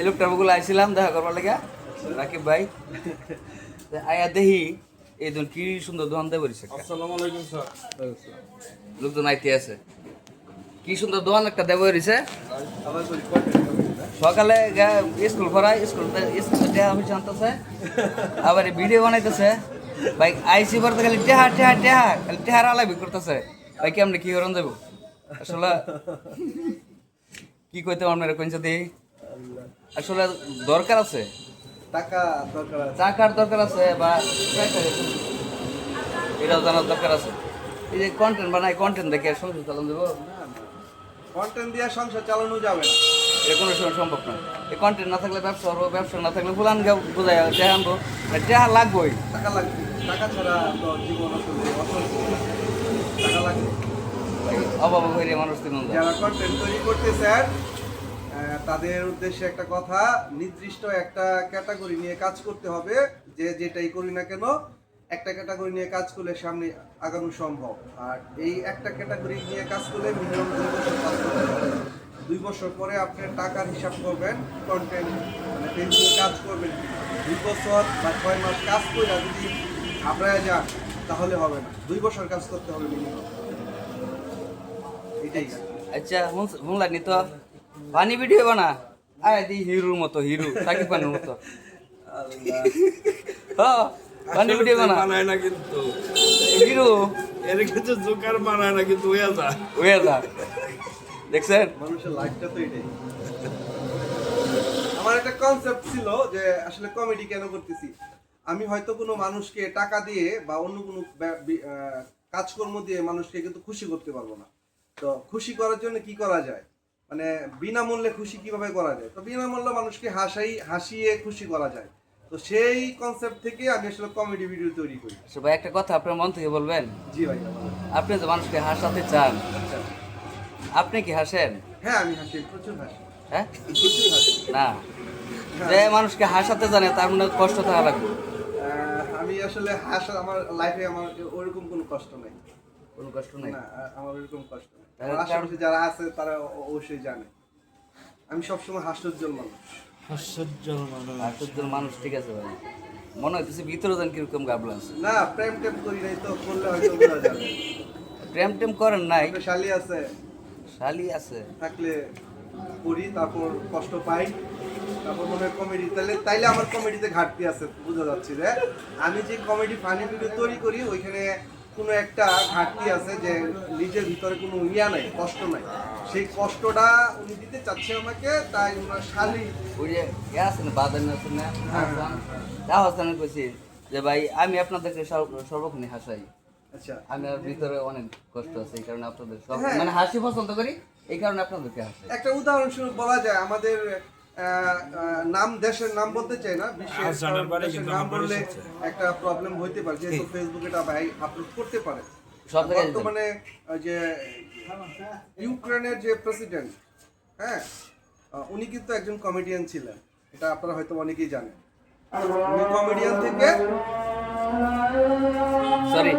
এই লোকটার মুগুলো আইছিলাম দেখা করবার লেগে রাকিব ভাই আয়া দেখি এই কি সুন্দর দোকান দেয় বলিস আসসালামু আলাইকুম স্যার। লোকজন আইতে আছে। কি সুন্দর দোকান একটা দেব কয়টা সকালে স্কুল করায় স্কুল স্কুল আমি জানতেছে আবার ভিডিও বানাইতেছে। ভাই আইসি পরে খালি টেহা টেহা টেহা খালি টেহার আলাবি করতেছে। ভাই কেমনে কি করন দেবো আসলে কি কইতে আপনারা কোন যদি আসলে দরকার আছে? টাকা দরকার আছে। টাকার দরকার আছে বা এটাও জানার দরকার আছে। এই যে কন্টেন্ট বানাই কন্টেন্ট দেখে সংসার চালান দেবো কন্টেন্ট দিয়ে সংসার চালানো যাবে না। এটা কোনো সময় সম্ভব না। এই কন্টেন্ট না থাকলে ব্যবসা করব ব্যবসা না থাকলে ফুলান গাও বোঝাই টেহা আনব। টেহা লাগবোই। টাকা লাগবে। টাকা ছাড়া জীবন টাকা লাগবে। অভাব হইলে মানুষ যারা কন্টেন্ট তৈরি করতে স্যার তাদের উদ্দেশ্যে একটা কথা, নির্দিষ্ট একটা ক্যাটাগরি নিয়ে কাজ করতে হবে, যে যেটাই করি না কেন, একটা ক্যাটাগরি নিয়ে কাজ করলে সামনে আগানো সম্ভব। আর এই একটা ক্যাটাগরি নিয়ে কাজ করলে মিনিমাম দুই বছর কাজ করতে হবে। দুই বছর পরে আপনি টাকার হিসাব করবেন কন্টেন্ট মানে ফেসবুকে কাজ করবেন। দুই বছর বা ছয় মাস কাজ করে যদি আপনারা যান, তাহলে হবে না। দুই বছর কাজ করতে হবে মিনিমাম এটাই। আচ্ছা শুনলাম নি তো পানি ভিডিও বানা আয় দি হিরোর মতো হিরো সাকিব খানের মতো। হ্যাঁ পানি ভিডিও বানা মানায় না কিন্তু। হিরো? এর কিছু জোকার মানায় না কিন্তু হয়ে যায় হয়ে যা। দেখছেন? মানুষের লাইফটা তো এটাই। আমার একটা কনসেপ্ট ছিল যে আসলে কমেডি কেন করতেছি? আমি হয়তো কোনো মানুষকে টাকা দিয়ে বা অন্য কোনো আহ, কাজকর্ম দিয়ে মানুষকে কিন্তু খুশি করতে পারব না। তো খুশি করার জন্য কি করা যায়? মানে বিনামূল্যে খুশি কীভাবে করা যায়? তো বিনামূল্যে মানুষকে হাসাই হাসিয়ে খুশি করা যায়। তো সেই কনসেপ্ট থেকে আমি আসলে কমেডি ভিডিও তৈরি করি। সে ভাই একটা কথা আপনার মন থেকে বলবেন? জি ভাই আপনি যে মানুষকে হাসাতে চান আচ্ছা। আপনি কি হাসেন? হ্যাঁ আমি হাসি প্রচুর হাসি। হ্যাঁ? প্রচুর হাসি। না। যে মানুষকে হাসাতে জানে তার মনে কষ্ট থাকা লাগবে। আমি আসলে হাসা আমার লাইফে আমার ওরকম কোনো কষ্ট নেই। কোনো কষ্ট নেই? না আমার ওরকম কষ্ট নেই। আমার আশেপাশে যারা আছে তারা অবশ্যই জানে। আমি সবসময় হাস্যোজ্জ্বল মানুষ। আশ্চর্যজনক মানুষ। আশ্চর্য মানুষ ঠিক আছে ভাই। মনে হইতেছে ভিতরে যেন কীরকম গাবলা আছে। না প্রেম টেম করি নাই তো করলে হয়তো বোঝা যাবে। প্রেম টেম করেন নাই। শালি আছে। শালি আছে। থাকলে করি তারপর কষ্ট পাই। তারপর মনে হয় কমেডি তাহলে তাইলে আমার কমেডিতে ঘাটতি আছে বোঝা যাচ্ছে যে আমি যে কমেডি ফানি ভিডিও তৈরি করি ওইখানে কোনো একটা ঘাটতি আছে যে নিজের ভিতরে কোনো ইয়া নাই কষ্ট নাই। সেই কষ্টটা উনি দিতে চাচ্ছে আমাকে তাই ওনার শালি ওই যে আছে না বাদান আছে না? হ্যাঁ, তা হাসান কইছি যে ভাই আমি আপনাদেরকে সর্ব- সর্বক্ষণই হাসাই আচ্ছা। আমি ভিতরে অনেক কষ্ট আছে এই কারণে আপনাদের সব হ্যাঁ। মানে হাসি পছন্দ করি এই কারণে আপনাদেরকে হাসাই একটা উদাহরণস্বরূপ বলা যায় আমাদের নাম দেশের নাম বলতে চাই না বিশ্বের নাম বললে একটা প্রবলেম হইতে পারে যেহেতু ফেসবুকে এটা ভাই আপলোড করতে পারে। বর্তমানে যে ইউক্রেনের যে প্রেসিডেন্ট হ্যাঁ উনি কিন্তু একজন কমেডিয়ান ছিলেন এটা আপনারা হয়তো অনেকেই জানেন। উনি কমেডিয়ান থেকে সরি